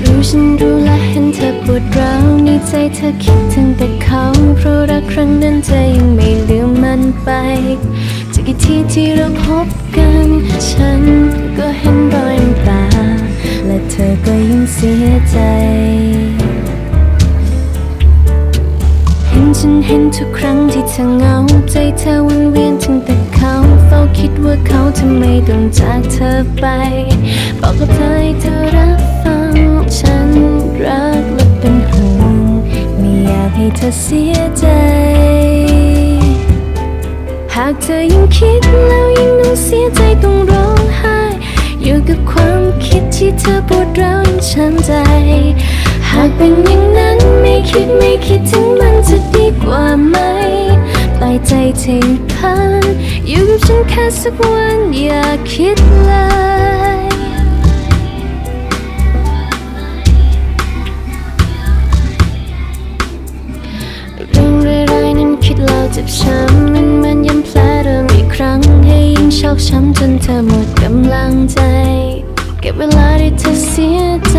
รู้ฉันรู้และเห็นเธอปวดร้าวในใจเธอคิดถึงแต่เขา เพราะรักครั้งนั้นเธอยังไม่ลืมมันไปจะกี่ทีที่เราพบกัน ฉันก็เห็นรอยน้ำตา และเธอก็ยังเสียใจ เห็นฉันเห็นทุกครั้งที่เธอเหงา ใจเธอวนเวียนถึงแต่เขา เฝ้าคิดว่าเขาทำไมต้องจากเธอไป บอกกับ อเสียใจ หากเธอยังคิดแล้วยังต้องเสียใจต้องร้องไห้ อยู่กับความคิดที่เธอปวดร้าวยังช้ำใจ หากเป็นอย่างนั้นไม่คิดไม่คิดถึงมันจะดีกว่าไหมปล่อยใจทิ้งพันอยู่กับฉันแค่สักวันอย่าคิดเลย บช้ำมันมันย้ำแผลเดิมอีกครั้ง ให้ยิ่งชอกช้ำจนเธอหมดกำลังใจ เก็บเวลาที่เธอเสียใจ